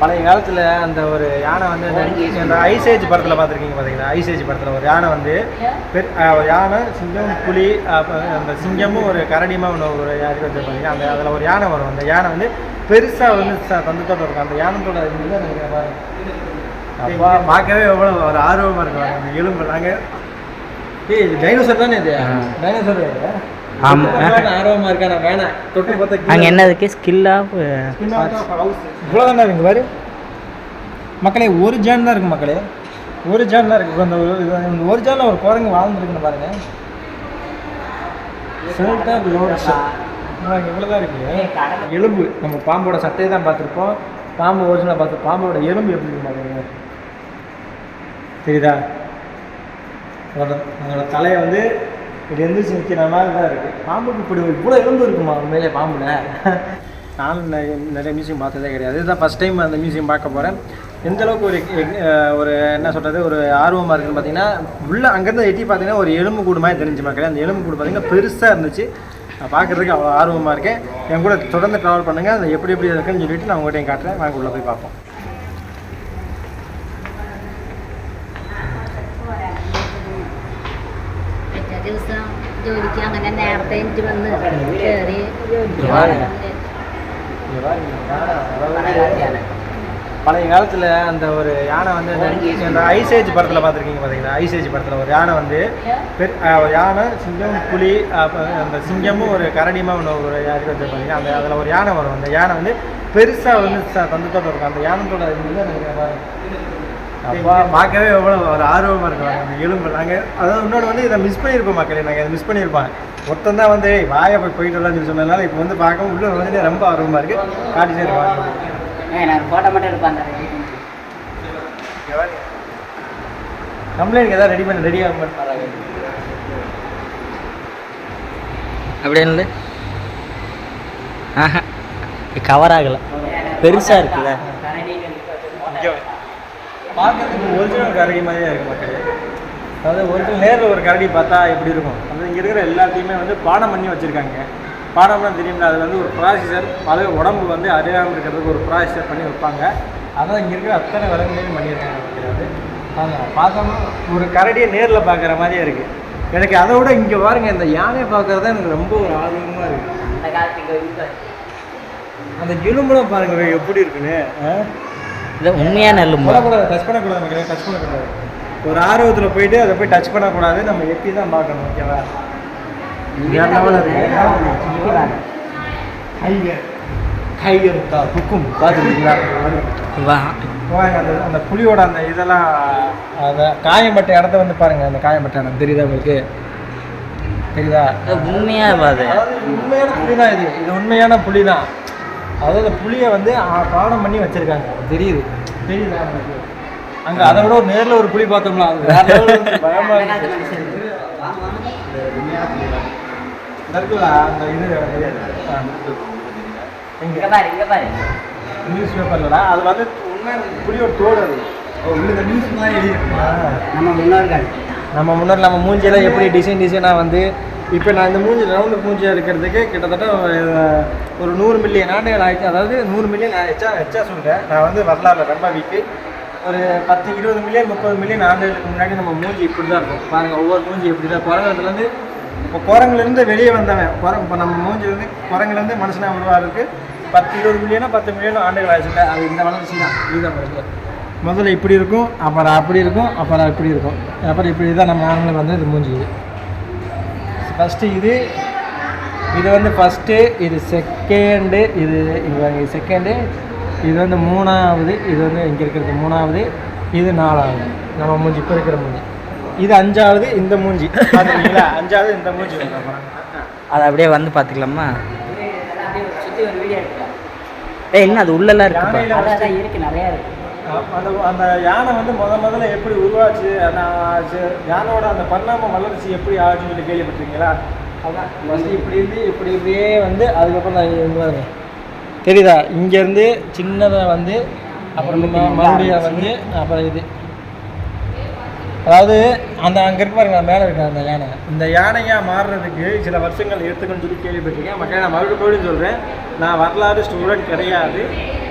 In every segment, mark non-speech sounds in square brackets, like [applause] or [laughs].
பழைய காலத்தில் அந்த ஒரு யானை வந்து இந்த ஐசேஜ் படத்தில் பார்த்துருக்கீங்க பார்த்தீங்களா ஐசேஜ் படத்தில் ஒரு யானை வந்து பெரு யானை சிங்கம் புலி அப்புறம் அந்த சிங்கமும் ஒரு கரடியுமா ஒன்று ஒரு யாரு வச்சுருப்பாங்க அந்த அதில் ஒரு யானை வரும். அந்த யானை வந்து பெருசாக வந்து தந்தத்தோட இருக்கும். அந்த யானத்தோட இது நினைக்கிறேன் பாருங்க. அப்பா பார்க்கவே எவ்வளோ ஒரு ஆர்வமாக இருக்கும். அந்த எலும்பு. நாங்கள் ஏய் இது டைனோசர் தானே இது. டைனோசர் ஆமா. ஆர்வமாக இருக்கா நான் வேணாம். தொட்டு பார்த்தா அங்கே என்ன இருக்கு ஸ்கில் ஆஃப் இவ்வளோதானே இருக்கு பாரு. மக்களே ஒரு ஜேன் தான் இருக்கு மக்களே. ஒரு ஜேன் தான் இருக்கு. அந்த ஒரு- இது- இந்த ஒரு ஜேனில் ஒரு குரங்கு வாழ்ந்துருக்குன்னு பாருங்க. செல்டர் லோட்ஸ் இவ்வளோ தான் இருக்கு. எலும்பு. நம்ம பாம்போட சட்டையை தான் பார்த்துருப்போம். பாம்பு ஒரிஜினலாக பார்த்து பாம்போட எலும்பு எப்படி இருக்கு பாருங்க. தெரியுதா? அதோட அதோட தலையை வந்து இப்படி எந்திரிச்சு நிற்கிற மாதிரி தான் இருக்குது பாம்புக்கு இப்படி இவ்வளோ எலும்பு இருக்குமா? உண்மையிலே பாம்புல. நானும் நிறைய நிறைய மியூசியம் பார்த்ததே கிடையாது. இதுதான் ஃபஸ்ட் டைம் அந்த மியூசியம் பார்க்க போகிறேன் எந்த அளவுக்கு ஒரு எக்- ஒரு என்ன சொல்கிறது ஒரு ஆர்வமாக இருக்குன்னு பார்த்தீங்கன்னா உள்ளே அங்கேருந்து எட்டி பார்த்தீங்கன்னா ஒரு எலும்பு கூடு மாதிரி தெரிஞ்சு மக்களே அந்த எலும்பு கூடு பார்த்தீங்கன்னா பெருசாக இருந்துச்சு. நான் பார்க்குறதுக்கு அவ்வளோ ஆர்வமாக இருக்கேன். என் கூட தொடர்ந்து ட்ராவல் பண்ணுங்கள் அது எப்படி எப்படி இருக்குன்னு சொல்லிட்டு நான் உங்கள்கிட்ட காட்டுறேன். வாங்க உள்ளே போய் பார்ப்போம். ദിവസം ജോലിക്ക് അങ്ങനെ നേരത്തെ എനിക്ക് വന്ന് കയറി பழைய காலத்தில் அந்த ஒரு யானை வந்து இந்த- இந்த ஐசேஜ் படத்தில் பார்த்துருக்கீங்க பார்த்தீங்களா ஐசேஜ் படத்தில் ஒரு யானை வந்து பெரு அஹ் ஒரு யானை சிங்கம் புலி அப்புறம் அந்த சிங்கமும் ஒரு கரடியுமா ஒன்று ஒரு யாருக்கு வச்சுருப்பாங்க அந்த அதில் ஒரு யானை வரும் அந்த யானை வந்து பெருசாக வந்து ச- தந்தத்தோட இருக்கும் அந்த யானத்தோட இது நினைக்கிறேன் பாருங்க அப்பா பார்க்கவே எவ்வளோ ஒரு ஆர்வமாக இருக்கும் அந்த எலும்பு. நாங்கள் அதாவது இன்னொன்று வந்து இதை மிஸ் பண்ணியிருப்போம் மக்களே நாங்கள் இதை மிஸ் பண்ணியிருப்போம். ஒருத்தன் தான் வந்து "ஏய், வாயை போய் போயிட்டு வரலாம்னு சொன்னதுனால இப்போ வந்து பார்க்க உள்ள வந்து ரொம்ப ஆர்வமாக இருக்குது காட்டிகிட்டே இருப்பாங்க நான் ஃபோட்டோ மட்டும் எடுப்பாங்க கம்ப்ளைண்ட் ஏதாவது ரெடி பண்ணி ரெடி ஆக மாட்டாங்க அப்படின்னு ஆஹா கவர் ஆகலை. பெருசாக இருக்குல்ல. பார்க்கறதுக்கு ஒரிஜினல் கரடி மாதிரியே இருக்கு மக்களே. அதாவது ஒரிஜினல் நேரில் ஒரு கரடி பார்த்தா எப்படி இருக்கும்? அது இங்கே இருக்கிற எல்லாத்தையுமே வந்து பாடம் பண்ணி வச்சுருக்காங்க. பாடம்னா தெரியும்ல அது வந்து ஒரு ப்ராசஸர் அது உடம்பு வந்து அறியாமல் இருக்கிறதுக்கு ஒரு ப்ராசஸர் பண்ணி வைப்பாங்க. அதான் இங்கே இருக்கிற அத்தனை விலங்குலையும் பண்ணியிருக்காங்க மக்களே அது. பாருங்க பார்த்தோம்னா ஒரு கரடியை நேரில் பார்க்குற மாதிரியே இருக்குது எனக்கு அதை விட இங்கே பாருங்க இந்த யானையை பார்க்குறது தான் எனக்கு ரொம்ப ஒரு ஆர்வமாக இருக்குது அந்த எலும்புலாம் பாருங்க வே, எப்படி இருக்குன்னு? இது உண்மையான எலும்பு டச் பண்ணக்கூடாது மக்களே டச் பண்ணக்கூடாது. ஒரு ஆர்வத்தில் போயிட்டு அதை போய் டச் பண்ணக்கூடாது நம்ம எட்டி தான் பார்க்கணும் ஓகேவா ஹுக்கும் பார்த்துருக்கீங்களா அந்த புலியோட அந்த இதெல்லாம் அந்த காயம்பட்ட இடத்த வந்து பாருங்க அந்த காயம்பட்ட இடம். தெரியுதா உங்களுக்கு? தெரியுதா? உண்மையாக உண்மையான புலி தான் இது. இது உண்மையான புலி தான் அதாவது புலியை வந்து பாடம் பண்ணி வச்சிருக்காங்க. தெரியுது. தெரியுதா அங்க அதை விட ஒரு நேர்ல ஒரு புலி பார்த்தோம்னா அது வேற level இருந்துச்சு, பயமா இருந்துச்சு. உண்மையான புலி தான். இந்த இருக்குல்ல, அந்த இது நியூஸ் பேப்பர்லடா அது வந்து உண்மையான புலியோட தோடு அது. நியூஸ் மாதிரி நம்ம முன்னோர்கள். நம்ம முன்னாடி நம்ம மூஞ்சியெல்லாம் எப்படி டிசைன் டிசைனாக வந்து இப்போ நான் இந்த மூஞ்சி ரவுண்டு மூஞ்சியாக இருக்கிறதுக்கு கிட்டத்தட்ட ஒரு- நூறு மில்லியன் ஆண்டுகள் ஆயிடுச்சு. அதாவது நூறு மில்லியன் எச்சா எச்சா சொல்கிறேன் நான் வந்து வரலாறு ரொம்ப வீக்கு ஒரு பத்து இருபது மில்லியன் முப்பது மில்லியன் ஆண்டுகளுக்கு முன்னாடி நம்ம மூஞ்சி இப்படி தான் இருக்கும். பாருங்கள் ஒவ்வொரு மூஞ்சி இப்படி தான் குரங்குலேருந்து இப்போ குரங்குலேருந்து வெளியே வந்தவன். குரங்கு இப்போ நம்ம மூஞ்சிலேருந்து குரங்குலேருந்து மனுஷனாக உருவாகிறதுக்கு பத்து இருபது மில்லியனோ பத்து மில்லியனோ ஆண்டுகள் ஆயிடுச்சுல அது இந்த வளர்ச்சி தான். இதுதான் வளர்ச்சி முதல்ல இப்படி இருக்கும் அப்புறம் அப்படி இருக்கும் அப்புறம் இப்படி இருக்கும். அப்புறம் இப்படி தான் நம்ம ஆண்களுக்கு வந்து இது மூஞ்சி ஃபஸ்ட்டு இது இது வந்து ஃபஸ்ட்டு இது செகண்டு இது இது செகண்டு இது வந்து மூணாவது இது வந்து இங்கே இருக்கிறது மூணாவது இது நாலாவது. நம்ம மூஞ்சி இப்போ இருக்கிற மூஞ்சி. இது அஞ்சாவது இந்த மூஞ்சி. பார்த்துருக்கீங்களா அஞ்சாவது இந்த மூஞ்சி. அதை அப்படியே வந்து பார்த்துக்கலாமா? அப்படியே சுத்தி ஒரு வீடியோ எடுக்கலாம் ஏ என்ன அது உள்ளெல்லாம் அதான் இருக்கு நிறைய இருக்கு. அந்த அந்த யானை வந்து முத முதல்ல எப்படி உருவாச்சு அந்த ஆச்சு, யானையோட அந்த பரிணாம வளர்ச்சி எப்படி ஆச்சுன்னு சொல்லி கேள்விப்பட்டிருக்கீங்களா? அதான் ஃபஸ்ட்டு இப்படி இருந்து இப்படி இப்படியே வந்து அதுக்கப்புறம் நான் இங்க தெரியுதா? இங்கேருந்து சின்னதாக வந்து அப்புறம் மறுபடியும் வந்து அப்புறம் இது. அதாவது அந்த அங்கே இருக்க பாருங்க மேலே இருக்க அந்த யானை. இந்த யானையாக மாறுறதுக்கு சில வருஷங்கள் எடுத்துக்கணும்னு சொல்லி கேள்விப்பட்டிருக்கேன். மக்கள் நான் மறுபடியும் மறுபடியும் சொல்கிறேன் நான் வரலாறு ஸ்டூடெண்ட் கிடையாது.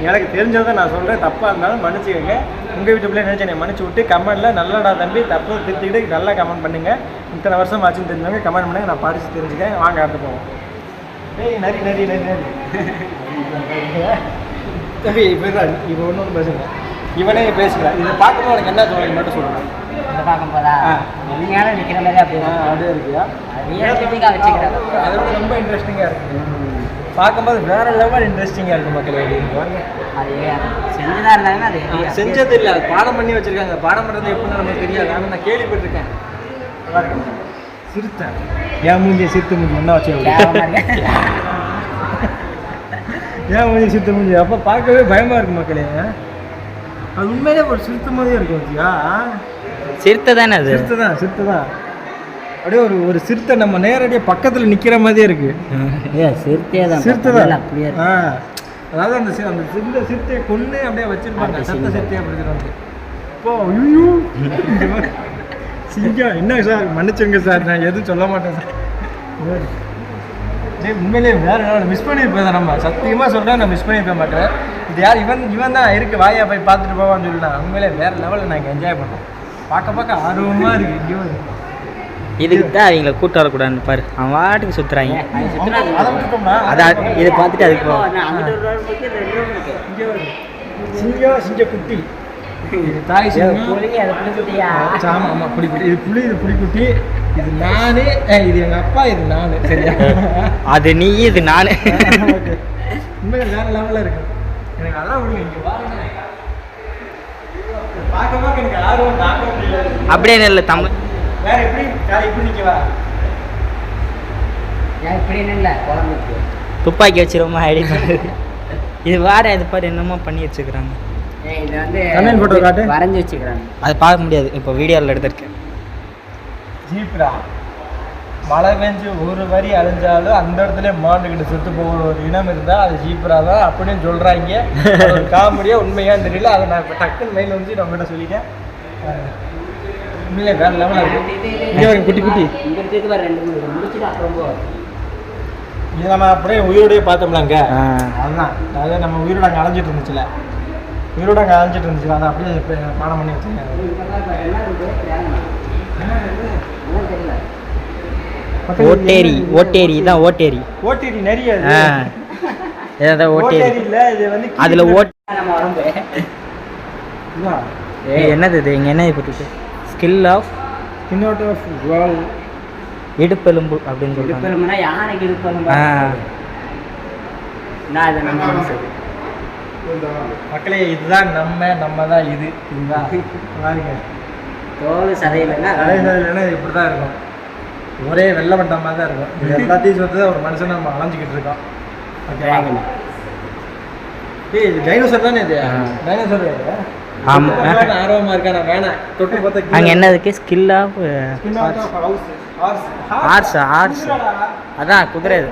எனக்கு தெரிஞ்சதை நான் சொல்கிறேன் தப்பாக இருந்தாலும் மன்னிச்சுக்கோங்க. உங்கள் வீட்டு பிள்ளை நினச்சி என்னை மன்னிச்சு விட்டு கமெண்ட்டில் நல்லடா தம்பி தப்பு திருத்திக்கிட்டு நல்லா கமெண்ட் பண்ணுங்கள் இத்தனை வருஷம் ஆச்சுன்னு தெரிஞ்சவங்க கமெண்ட் பண்ணுங்கள் நான் படித்து தெரிஞ்சுக்கேன் வாங்க அடுத்து போவோம். ஏய் நரி நரி நரி நரி. [laughs] தம்பி இப்போ இப்போ ஒன்றும் பேசுங்க இவனே பேசுகிறேன் இதை பார்க்கும்போது எனக்கு என்ன தோணுது மட்டும் சொல்லுங்கள் இதை பார்க்கும் போதா. உண்மையான நிற்கிற மாதிரி அப்படி அப்படியே இருக்கியா? ரியலிஸ்டிக்காக வச்சுக்கிறேன் அதை ரொம்ப இன்ட்ரெஸ்டிங்காக இருக்குது பார்க்கும்போது வேற லெவல் இன்ட்ரெஸ்டிங்காக இருக்குது மக்களே அது செஞ்சுதான் இருந்தாங்கன்னா அது செஞ்சது இல்லை அது பாடம் பண்ணி வச்சிருக்காங்க. பாடம் பண்ணுறது எப்படின்னு நமக்கு தெரியாது. ஆனால் நான் கேள்விப்பட்டிருக்கேன். பாருங்க. சிறுத்தை. ஏன் மூஞ்சி சிறுத்தை மூஞ்சி ஒன்றா வச்சு. ஏன் [laughs] மூஞ்சி சிறுத்தை மூஞ்சி. அப்போ பார்க்கவே பயமாக இருக்கு மக்களே. அது உண்மையிலே ஒரு சிறுத்தை மாதிரியே இருக்கும் வச்சியா சிறுத்தை தானே அது? சிறுத்தை தான் சிறுத்தை தான் அப்படியே ஒரு ஒரு சிறுத்தை நம்ம நேரடியாக பக்கத்தில் நிற்கிற மாதிரியே இருக்கு. [laughs] சிறுத்தையே தான் சிறுத்தை தான் அப்படியே ஆ அதாவது அந்த அந்த சிறுத்தை சிறுத்தையை கொண்டு அப்படியே வச்சிருப்பாங்க. சத்த சிங்கம். சிறுத்தையை அப்படி வந்து இப்போ ஐயோ சிங்கம். என்ன சார்? மன்னிச்சுங்க சார். நான் எதுவும் சொல்ல மாட்டேன் சார். உண்மையிலேயே வேற லெவல் மிஸ் பண்ணியிருப்பேன் நம்ம. சத்தியமாக சொல்கிறேன் நான் மிஸ் பண்ணியிருக்க மாட்டேன் இது யார்? இவன் இவன் தான் இருக்கு. வாயா போய் பார்த்துட்டு போவான்னு சொல்லிட்டான். உண்மையிலே வேற லெவலில் நாங்கள் என்ஜாய் பண்ணோம். பார்க்க பார்க்க ஆர்வமாக இருக்கு இதுக்கு தான் அவங்கள கூட்டு வரக்கூடாதுன்னு பாரு. அவன் வாட்டுக்கு விட்டுட்டோம்னா அதான் இதை பார்த்துட்டு அதுக்கு சிங்கம் சிங்க குட்டி. இது தாய் ஏ, சிங்கம். புலி, அது புலிக்குட்டியா? ஆமா ஆமா புலிக்குட்டி இது புலி இது புலிக்குட்டி இது நானு. இது எங்க அப்பா இது நானு. சரியா? அது நீ இது நானு. [laughs] உண்மையில வேற லெவலில் இருக்கு. எனக்கு அதான் விடுங்க இங்க பாருங்க பார்க்க பார்க்க எனக்கு ஆர்வம் தாங்க முடியல அப்படியே இல்லை தமிழ் வேற எப்படி? காலை இப்படி குழந்தைக்கு. துப்பாக்கி வச்சிருமா ஐடி இது வேற இது பாரு என்னமோ பண்ணி வச்சுக்கிறாங்க ஏய், இது வந்து கண்ணன் photo காட்டு. வரைஞ்சு வச்சுக்கிறாங்க அது பார்க்க முடியாது இப்போ வீடியோவில் எடுத்திருக்கேன். ஜீப்ரா. மழை பெஞ்சு ஒரு வரி அழிஞ்சாலும் அந்த இடத்துல மாண்டுக்கிட்டு செத்து போகிற ஒரு இனம் இருந்தால் அது ஜீப்ரா தான் அப்படின்னு சொல்கிறாங்க ஒரு காமெடியாக உண்மையாக தெரியல. அதை நான் இப்போ டக்குன்னு மெயில் வந்து நான் உங்கள்கிட்ட சொல்லிட்டேன் உண்மையிலே வேற லெவலில் குட்டி குட்டி. இது நம்ம அப்படியே உயிரோடய பார்த்தோம்லாங்க. அதுதான் அதாவது நம்ம உயிரோட அங்கே அலைஞ்சிட்டு இருந்துச்சுல. உயிரோட அங்கே அலைஞ்சிட்டு இருந்துச்சுல. அதை அப்படியே பாடம் பண்ணி வச்சுருக்கேன் ஓட்டேரி ஓட்டேரி இதான் ஓட்டேரி. ஓட்டேரி. நிறைய இதான் ஓட்டேரி. ஓட்டேரி இல்லை இது வந்து அதில் ஓட். ஏய், என்னது இது? இங்கே என்ன போட்டுருக்கு ஸ்கில் ஆஃப் இன்னொரு வால் இடுப்பெலும்பு அப்படின்னு சொல்றாங்க. இடுப்பெலும்புனா யானைக்கு இடுப்பெலும்பு? நான் இதை நம்ம மக்களே இதுதான் நம்ம நம்ம தான் இது. இதுதான் பாருங்க. தோல் சதையிலன்னா இது இப்படி தான் இருக்கும். ஒரே வெள்ளை வட்ட மாதிரி தான் இருக்கும். இது எல்லாத்தையும் சொல்லிட்டு ஒரு மனுஷன் நம்ம அலைஞ்சிக்கிட்டு இருக்கோம். ஓகேவா. ஏய் இது டைனோசர் தானே இது. டைனோசர் ஆமா. ஆர்வமா இருக்கா நான் வேணாம். தொட்டு பார்த்தா அங்கே என்ன இருக்கு ஸ்கில் ஆஃப் ஹார்ஸ் ஹார்ஸ் அதான் குதிரை இது.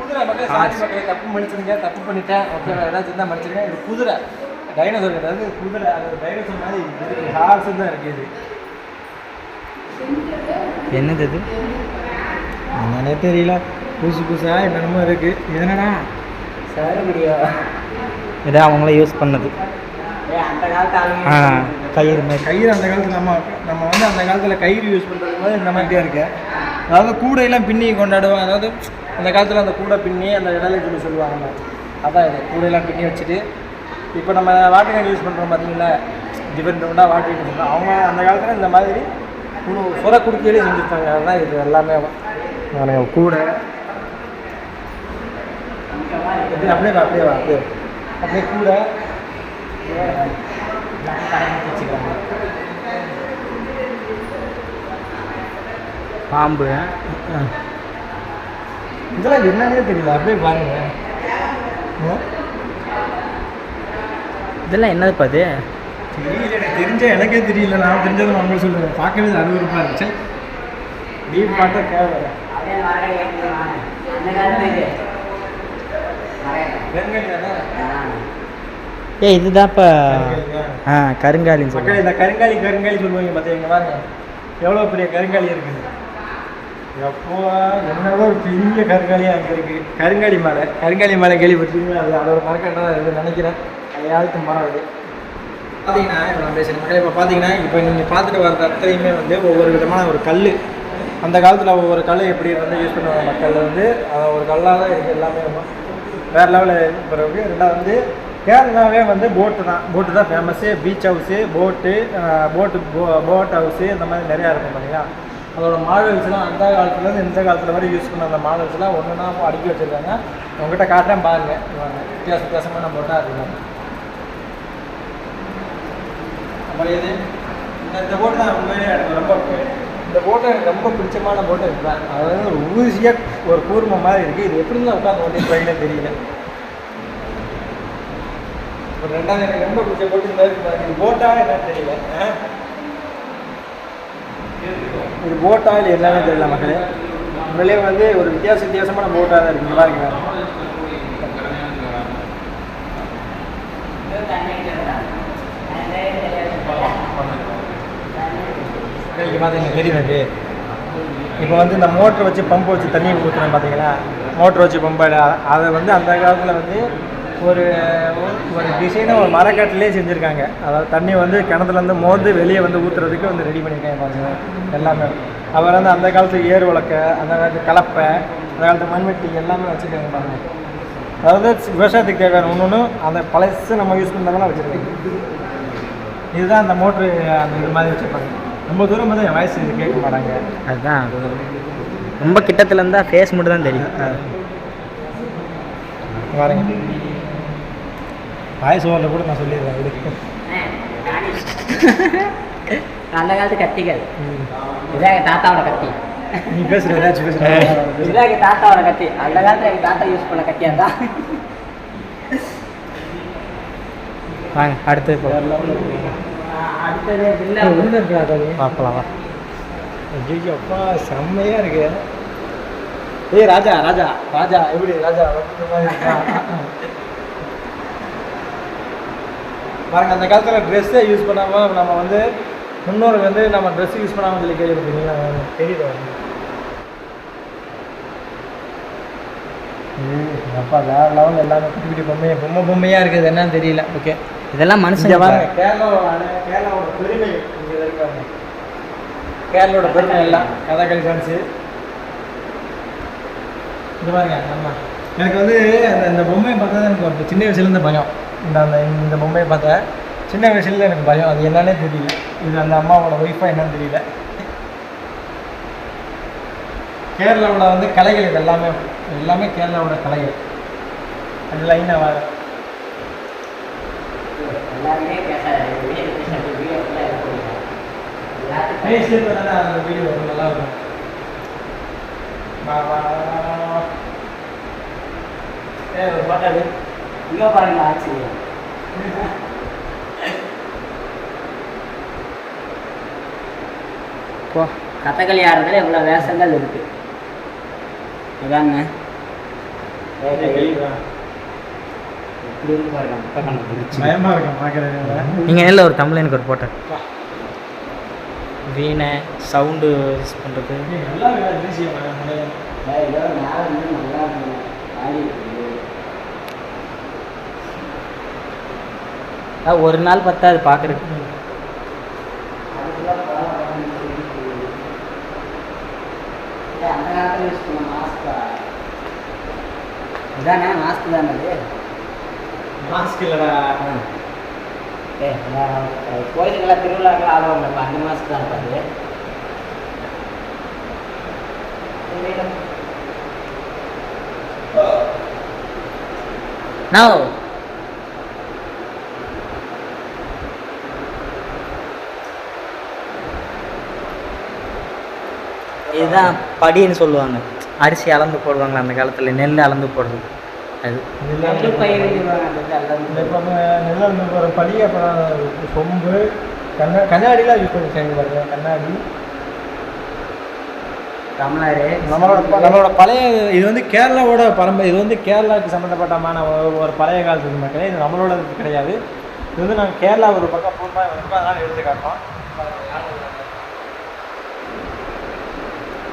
ஹார்ஸ் தப்பு மன்னிச்சிருங்க தப்பு பண்ணிட்டேன். ஓகே ஏதாச்சும் இருந்தால் மன்னிச்சிருங்க இது குதிரை. டைனோசர் அதாவது குதிரை அது டைனோசர் மாதிரி இது ஹார்ஸ் தான் இருக்கு இது. என்னது இது? என்னன்னே தெரியல. புதுசு புதுசா என்னென்னமோ இருக்கு. இது என்னடா? சவர முடியும் இது அவங்கள யூஸ் பண்ணது. ஏய், அந்த காலத்து ஆ கயிறு மாதிரி. கயிறு அந்த காலத்துல நம்ம நம்ம வந்து அந்த காலத்துல கயிறு யூஸ் பண்றது மாதிரி இந்த மாதிரியே இருக்கு. அதாவது கூடையெல்லாம் பின்னி கொண்டாடுவோம் அதாவது அந்த காலத்துல அந்த கூடை பின்னி அந்த இடலை சொல்லி சொல்லுவாங்க அதான் இது. கூடையெல்லாம் பின்னி வச்சுட்டு இப்போ நம்ம வாட்டர் கேன் யூஸ் பண்ணுறோம் பார்த்தீங்களா டிஃபரெண்ட் டிஃபரெண்டாக வாட்டர் கேன் அவங்க அந்த காலத்தில் இந்த மாதிரி சொர குடுக்கையிலே செஞ்சுருப்பாங்க. அதுதான் இது எல்லாமே. நானுங்க கூடை. அப்படியே வா, அப்படியே வா அப்படியே. அப்படியே கூடை. பாம்பு. இதெல்லாம் என்னன்னே தெரியல. அப்படியே பாருங்க? இதெல்லாம் என்னதுப்பா அது? தெரியல எனக்கு தெரிஞ்ச எனக்கே தெரியல. நான் தெரிஞ்சதை நான் சொல்லுவேன் பார்க்கவே அருவருப்பாக இருந்துச்சு டீப் பார்த்தா கேவல இது. ஆ. ஏ இதுதான்ப்பா கருங்காலி, ஆ கருங்காலின்னு மக்கள் இந்த கருங்காலி கருங்காலி சொல்லுவாங்க பார்த்தீங்க பாருங்க. எவ்வளோ பெரிய கருங்காலி இருக்குது? எப்போ என்னோட ஒரு பெரிய கருங்காலி அங்கே இருக்கு. கருங்காலி மலை. கருங்காலி மலை கேள்விப்பட்டிருக்கீங்க அது அதோட மரக்கட்டை தான் இருக்குது நினைக்கிறேன். ஐயாயிரத்து மரம் அது. பார்த்தீங்கன்னா இப்போ நான் பேசுகிறேன் மக்களே இப்போ பார்த்தீங்கன்னா இப்போ நீங்கள் பார்த்துட்டு வர இடத்துலையுமே வந்து ஒவ்வொரு விதமான ஒரு கல் அந்த காலத்தில் ஒவ்வொரு கல் எப்படி வந்து யூஸ் பண்ணுவாங்க மக்கள் வந்து ஒரு கல்லாக தான் இருக்குது எல்லாமே வேறு லெவலில் பிறகு ரெண்டாவது வந்து கேரளாவே வந்து போட்டு தான். போட்டு தான் ஃபேமஸ்ஸு பீச் ஹவுஸு போட்டு போட்டு போ போட் ஹவுஸு இந்த மாதிரி நிறையா இருக்கும் பார்த்தீங்களா அதோட மாடல்ஸ்லாம் அந்த காலத்துலேருந்து இந்த காலத்தில் வரை யூஸ் பண்ண அந்த மாடல்ஸ்லாம் ஒன்றுனா அடுக்கி வச்சுருக்காங்க. உங்ககிட்ட காட்டுறேன் பாருங்க. இவங்க வித்தியாச வித்தியாசமான போட்டாக இருக்காங்க அப்புறம் இது இந்த- போட்டு தான் உண்மையிலே எனக்கு ரொம்ப இந்த போட்டோ எனக்கு ரொம்ப பிடிச்சமான போட்டோ இதுதான். அதாவது ஒரு ஊசியாக ஒரு கூர்மம் மாதிரி இருக்குது இது எப்படி தான் உட்காந்து ஓட்டி ட்ரெயினே தெரியல. ஒரு ரெண்டாவது எனக்கு ரொம்ப பிடிச்ச போட்டு இந்த இது போட்டா என்னன்னு தெரியல. இது போட்டா இல்லை என்னன்னு தெரியல மக்களே. உண்மையிலே வந்து ஒரு வித்தியாச வித்தியாசமான போட்டாக தான் இருக்குது நல்லா இருக்கு. இங்கே பார்த்தீங்க தெரியுது இப்போ வந்து இந்த மோட்டர் வச்சு பம்பு வச்சு தண்ணி ஊற்றுறேன் பார்த்தீங்களா? மோட்டர் வச்சு பம்பு அதை வந்து அந்த காலத்தில் வந்து ஒரு ஒரு டிசைனை ஒரு மரக்கட்டிலே செஞ்சுருக்காங்க. அதாவது தண்ணி வந்து கிணத்துலேருந்து மோந்து வெளியே வந்து ஊற்றுறதுக்கு வந்து ரெடி பண்ணியிருக்காங்க பாருங்க. எல்லாமே. அப்புறம் வந்து அந்த காலத்து ஏர் உலக்க அந்த காலத்து கலப்பை அந்த காலத்து மண்வெட்டி எல்லாமே வச்சுருக்காங்க பாருங்கள் அதாவது விவசாயத்துக்கு தேவையான ஒன்று ஒன்று அந்த பழசு நம்ம யூஸ் பண்ணுறதெல்லாம் வச்சுருக்கோம் இதுதான் அந்த மோட்ரு அந்த இது மாதிரி வச்சுருப்பாங்க. ரொம்ப தூரம் வந்து என் இது கேட்க மாட்டாங்க. அதுதான் ரொம்ப கிட்டத்துல இருந்தால் ஃபேஸ் மட்டும் தான் தெரியும். பாருங்க. வாய்ஸ் ஓவரில் கூட நான் சொல்லிடுறேன் [laughs] அந்த காலத்து கத்திகள். எங்கள் தாத்தாவோட கத்தி. நீ பேசுகிற ஏதாச்சும் பேசுகிறேன் இதான் எங்கள் தாத்தாவோட கத்தி. அந்த காலத்தில் எங்கள் தாத்தா யூஸ் பண்ண கத்தியா தான் வாங்க அடுத்து பார்க்கலாம் ஐயோ அப்பா செம்மையா இருக்கு. ஏய் ராஜா ராஜா ராஜா எப்படி ராஜா? பாருங்க அந்த காலத்தில் ட்ரெஸ்ஸே யூஸ் பண்ணாமல் நம்ம வந்து முன்னோர்கள் வந்து நம்ம ட்ரெஸ் யூஸ் பண்ணாமல் சொல்லி கேள்விப்பட்டீங்களா தெரியல. அப்பா வேற லெவலில் எல்லாமே குட்டி பொம்மை பொம்மையாக இருக்குது என்னன்னு தெரியல. ஓகே இதெல்லாம் இங்க மனுஷங்க கேரளாவோட கேரளாவோட பெருமை இங்க இருக்காங்க கேரளாவோட பெருமை எல்லாம் கதகளி இது பாருங்க நம்ம. எனக்கு வந்து அந்த இந்த பொம்மையை பார்த்தா எனக்கு ஒரு சின்ன வயசுலேருந்து பயம். இந்த அந்த இந்த பொம்மையை பார்த்தா சின்ன வயசுல எனக்கு பயம். அது என்னன்னே தெரியல. இது அந்த அம்மாவோட ஒய்ஃபா என்னன்னு தெரியல. கேரளாவோட வந்து கலைகள் இது எல்லாமே எல்லாமே கேரளாவோட கலைகள். அது லைனாக வர எல்லாருமே பேசாது வீடியோ பேசாது வீடியோ ஃபுல்லாக இருக்கும் அந்த வீடியோ வரும் நல்லா இருக்கும் வா, ஒரு எடு. இங்கே பாருங்க ஆச்சு போ கதகளி ஆடுறதுல இவ்வளோ வேஷங்கள் இருக்கு இதாங்க வெளியே வா. இப்படி இருக்கு பாருங்க முட்டை கண்ணு பிடிச்சி பயமா இருக்கும் பார்க்கறது நீங்கள் நேரில் ஒரு தமிழனுக்கு ஒரு போட்டேன் வீணை சவுண்டு யூஸ் பண்ணுறது. ஒரு நாள் பார்த்தா அது பார்க்குறதுக்கு. அந்த காலத்துல யூஸ் பண்ண மாஸ்கா இதானே மாஸ்க் தானே அது? மாஸ்க் இல்லடா ஏ கோயிலுக்கெல்லாம் திருவிழாக்கெல்லாம் ஆடுவாங்கப்பா அந்த மாஸ்க் தான் அது நோ இதுதான் படின்னு சொல்லுவாங்க. அரிசி அளந்து போடுவாங்களா அந்த காலத்தில் நெல் அளந்து போடுறது. அது இப்போ படி அப்புறம் சொம்பு கண்ணா கண்ணாடிலாம் யூஸ் பண்ணிருக்காங்க பாருங்க கண்ணாடி. நம்மளோட நம்மளோட பழைய இது வந்து கேரளாவோட பரம்பரை இது வந்து கேரளாவுக்கு சம்மந்தப்பட்டமான ஒரு- பழைய காலத்து மக்களே இது நம்மளோட கிடையாது. இது வந்து நாங்கள் கேரளா ஒரு பக்கம் பூர்வமாக ரொம்ப அதனால் எடுத்து காட்டுறோம்.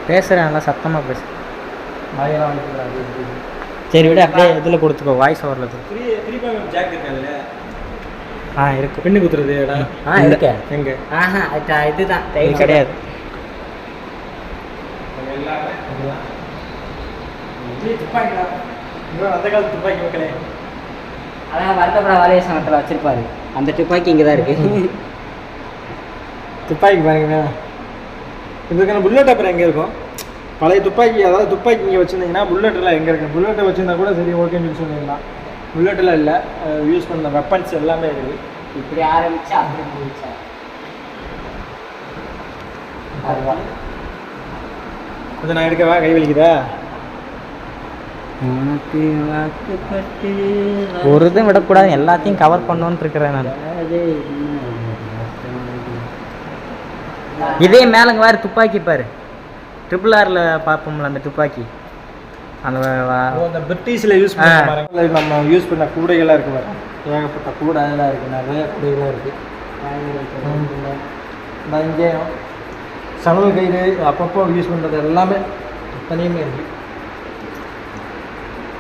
பேசுகிறேன் நல்லா சத்தமாக பேசு. வாயெல்லாம் வைக்கக்கூடாது சரி விட அப்படியே இதில் கொடுத்துக்கோ வாய்ஸ் ஓவரில் ஆ இருக்கு. பின்னு குத்துறது ஆ இருக்கே. எங்க? ஆஹா இது- இதுதான். இது கிடையாது. அதான் வருத்தப்பட வலைய சமத்தில் வச்சிருப்பாரு. அந்த துப்பாக்கி இங்கே தான் இருக்கு துப்பாக்கி பாருங்க இதுக்கான புல்லட் அப்புறம் எங்கே இருக்கும்? பழைய துப்பாக்கி அதாவது துப்பாக்கி இங்கே வச்சுருந்தீங்கன்னா புல்லட்லாம் எங்கே இருக்கு? புல்லட்டை வச்சுருந்தா கூட சரி ஓகேன்னு சொல்லி சொல்லிடலாம். புல்லட்டில் இல்லை யூஸ் பண்ண வெப்பன்ஸ் எல்லாமே இருக்குது இப்படி ஆரம்பிச்சு அப்படி முடிச்சா. கொஞ்சம் நான் எடுக்கவா? கை வலிக்குதா? ஒரு இதுவும் விடக்கூடாது. எல்லாத்தையும் கவர் பண்ணணும்னு இருக்கிறேன் நான். இதே? மேலங்க வேறு துப்பாக்கி பாரு. ட்ரிபிள் ஆரில் பார்ப்போம்ல அந்த துப்பாக்கி. அந்த வ- வ- அந்த பிரிட்டிஷில் யூஸ் பண்ண நம்ம யூஸ் பண்ண கூடைகள்லாம் இருக்கு பாரு ஏகப்பட்ட கூடை அதெல்லாம் இருக்குது நிறைய கூடைகள்லாம் இருக்குது இங்கேயும் சணல் கயிறு அப்பப்போ யூஸ் பண்ணுறது எல்லாமே தனியுமே இருக்குது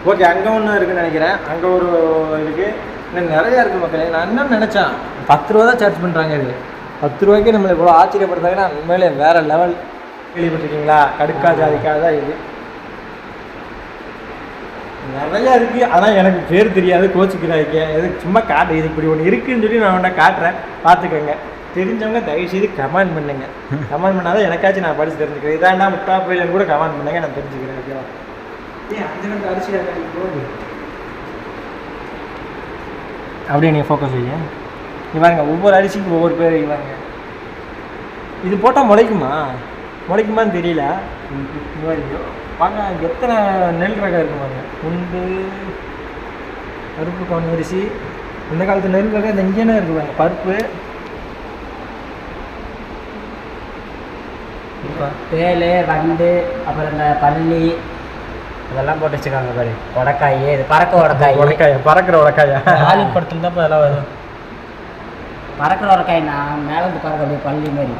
ஓகே அங்கே ஒன்று இருக்குன்னு நினைக்கிறேன். அங்கே ஒரு இருக்குது இன்னும் நிறையா இருக்குது மக்களே. நான் என்ன நினச்சேன்? பத்து ரூபா தான் சார்ஜ் பண்ணுறாங்க இது பத்து ரூபாய்க்கு நம்மளை இவ்வளோ ஆச்சரியப்படுத்தாங்கன்னா உண்மையிலே வேறு லெவல் கேள்விப்பட்டிருக்கீங்களா? கடுக்கா ஜாதிக்காக தான் இது. நிறையா இருக்குது ஆனால் எனக்கு பேர் தெரியாது. கோச்சிக்கிறாங்க எது சும்மா காட்டு. இது இப்படி ஒன்று இருக்குதுன்னு சொல்லி நான் உன்னை காட்டுறேன். பார்த்துக்கோங்க. தெரிஞ்சவங்க தயவு செய்து கமெண்ட் பண்ணுங்க. கமெண்ட் பண்ணாதான் எனக்காச்சும் நான் படித்து தெரிஞ்சுக்கிறேன். இதாண்டா முட்டா போயிலன்னு கூட கமெண்ட் பண்ணுங்க. நான் தெரிஞ்சுக்கிறேன். ஓகேவா? ஏன் அந்த அரிசி அப்படியே நீங்கள் ஃபோக்கஸ் செய்ய நீ ஒவ்வொரு அரிசிக்கும் ஒவ்வொரு பேர் இவாங்க இது போட்டால் முளைக்குமா? முளைக்குமான்னு தெரியல. வாங்க எத்தனை நெல் ரகம் இருக்கு பாருங்க. உண்டு பருப்பு கவுனி அரிசி இந்த காலத்து நெல் ரகம் இந்த இங்கேயே இருக்கு பாருங்க பருப்பு. தேல் வண்டு அப்புறம் இந்த பள்ளி இதெல்லாம் போட்டு வச்சுருக்காங்க பாரு. உடக்காய் இது பறக்க உடக்காய். உடக்காயா பறக்கிற உடக்காயா? ஹாலிவுட் படத்துல தான் அதெல்லாம் வரும். பறக்கிற உடக்காய் நான் மேலே இருந்து பறக்க அப்படியே பள்ளி மாதிரி.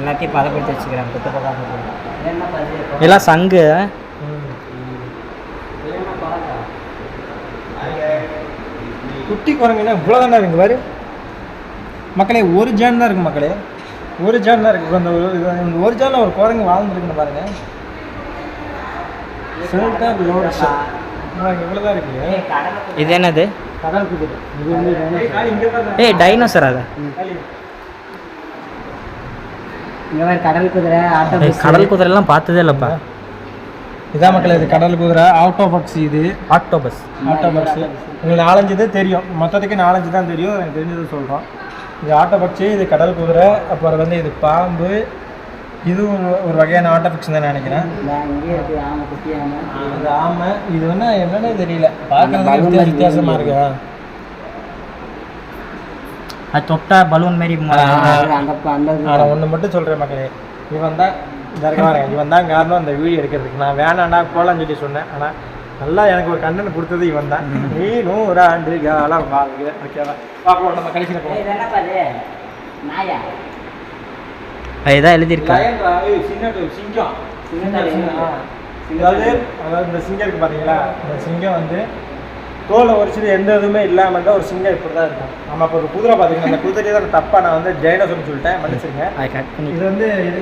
எல்லாத்தையும் பதப்படுத்தி வச்சுக்கிறேன். குத்து பக்கம் எல்லாம் சங்கு. குட்டி குரங்குன்னா இவ்வளோ தானே இருக்கு பாரு. மக்களே ஒரு ஜான் தான் இருக்கு மக்களே. ஒரு ஜான் தான் இருக்கு. அந்த ஒரு இது இந்த ஒரு ஜானில் ஒரு குரங்கு வாழ்ந்துருக்குன்னு பாருங்க. செல்டர் லோட் இவ்வளோ தான் இருக்கு. இது என்னது? கடல் குதிரை ஏய் டைனோசர் அது. கடல் குதிரை ஆட்டோ கடல் குதிரைலாம் பார்த்ததே இல்லைப்பா. இதான் மக்களே இது கடல் குதிரை ஆட்டோ பக்ஸ் இது. ஆக்டோபஸ் ஆட்டோ பக்ஸ் உங்களுக்கு நாலஞ்சு தான் தெரியும். மொத்தத்துக்கு நாலஞ்சு தான் தெரியும். எனக்கு தெரிஞ்சது சொல்கிறோம் இது ஆட்டோ பக்ஸு இது கடல் குதிரை அப்புறம் வந்து இது பாம்பு. இது ஒரு ஒரு வகையான ஆட்டோ பக்ஸ் தான் நினைக்கிறேன். இங்கே இருக்கு ஆமை குட்டி ஆமை. இது ஆமை இது வந்து என்னன்னே தெரியல. பார்க்கறதுக்கு balloon வித்தியாச மாதிரி வித்தியாசமா இருக்கா? அது தொட்டா பலூன் மாரி ஆனால் ஒன்று மட்டும் சொல்கிறேன் மக்களே. இவன் தான் பாருங்க இவன் தான் காரணம் அந்த வீடியோ எடுக்கிறதுக்கு. நான் வேணாண்டா போகலான்னு சொல்லி சொன்னேன். ஆனால் நல்லா எனக்கு ஒரு கண்டென்ட் கொடுத்தது இவன் தான். நீ நூறு ஆண்டு காலம் வாழ்க ஓகேவா பார்ப்போம் நம்ம கடைசியில் எழுதியிருக்கா சின்ன சிங்கம். சிங்கம் சிங்கம், ஆ. அதாவது அதாவது இந்த சிங்கம் இருக்கு பார்த்தீங்களா இந்த சிங்கம் வந்து தோலை உரிச்சது எந்த இதுவுமே இல்லாமல் இருந்தால் ஒரு சிங்கம் இப்படி தான் இருக்கும் நம்ம இப்போ ஒரு குதிரை பார்த்தீங்கன்னா அந்த குதிரையை தான் தப்பாக நான் வந்து ஜெயனோசன் சொல்லிட்டேன். மன்னிச்சிருங்க. அதை இது வந்து இது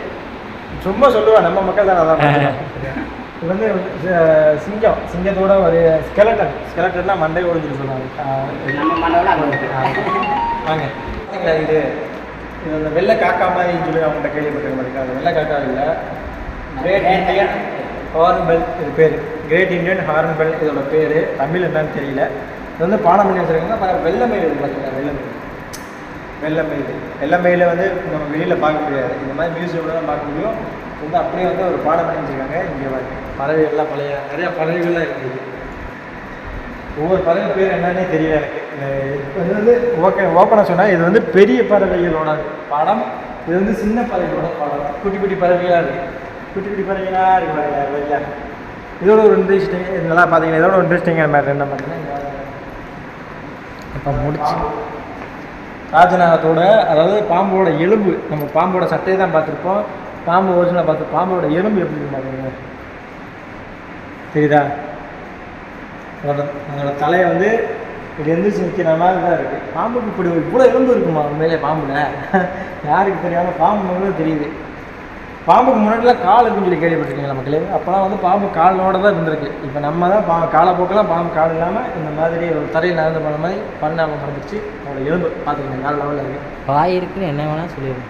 சும்மா சொல்லுவேன். நம்ம மக்கள் தான் அதான். [laughs] இது வந்து சிங்கம். சிங்கத்தோட ஒரு ஸ்கெலட்டன் ஸ்கெலட்டன்னா மண்டை ஓடுன்னு சொல்லுவாங்க வாங்க. இது? இது அந்த வெள்ளை காக்கா மாதிரி சொல்லி அவங்கள்ட்ட கேள்விப்பட்டிருக்க மாட்டேங்க அந்த வெள்ளை காக்கா இல்லை. கிரேட் பெல் ஹார்ன்பெல் இது பேர். கிரேட் இண்டியன் ஹார்ன்பெல் இதோட பேர். தமிழ் என்னன்னு தெரியல. இது வந்து பாடம் பண்ணி வச்சுருக்காங்க வெள்ளை வெள்ளமயில் இது பார்த்தீங்களா வெள்ளை வெள்ளமயில் வெள்ளை மயிலை. வந்து நம்ம வெளியில் பார்க்க முடியாது. இந்த மாதிரி மியூசியமில் தான் பார்க்க முடியும். வந்து அப்படியே வந்து ஒரு பாடம் பண்ணி வச்சுருக்காங்க. இங்கே பறவைகள்லாம் பழைய நிறைய பறவைகள்லாம் இருக்குது ஒவ்வொரு பறவை பேர் என்னன்னே தெரியல எனக்கு. இது வந்து ஓகே ஓப்பனாக சொன்னால் இது வந்து பெரிய பறவைகளோட படம். இது வந்து சின்ன பறவைகளோட படம். குட்டி குட்டி பறவைகளாக இருக்குது குட்டி குட்டி பறவைகளாக இருக்கு பாருங்க இதோட ஒரு இன்ட்ரெஸ்டிங் இதெல்லாம் பார்த்தீங்கன்னா இதோட ஒரு இன்ட்ரெஸ்டிங்காக மேட்டர் என்ன பார்த்தீங்கன்னா இப்போ முடிச்சு. ராஜநாகத்தோட அதாவது பாம்போட எலும்பு நம்ம பாம்போட சட்டையை தான் பார்த்துருப்போம். பாம்பு ஒரிஜினலாக பார்த்து பாம்போட எலும்பு எப்படி இருக்கு தெரியுதா? அதோட அதோட தலையை வந்து இப்படி எந்திரிச்சு நிற்கிற மாதிரி தான் இருக்குது பாம்புக்கு இப்படி இவ்வளோ எலும்பு இருக்குமா உண்மையிலே பாம்புல? யாருக்கு தெரியாமல் பாம்பு தெரியுது. பாம்புக்கு முன்னாடிலாம் கால் இருக்குன்னு சொல்லி கேள்விப்பட்டிருக்கீங்களா மக்களே? அப்போலாம் வந்து பாம்பு காலோட தான் இருந்திருக்கு. இப்போ நம்ம தான் பா காலப்போக்கெல்லாம் பாம்பு கால் இல்லாமல் இந்த மாதிரி ஒரு தரையில் நடந்து போன மாதிரி பண்ணாமல் மறந்துச்சு அதோட எலும்பு பார்த்துக்கோங்க வேறு லெவலில் இருக்குது வாய் இருக்குன்னு என்ன வேணால் சொல்லிடுங்க.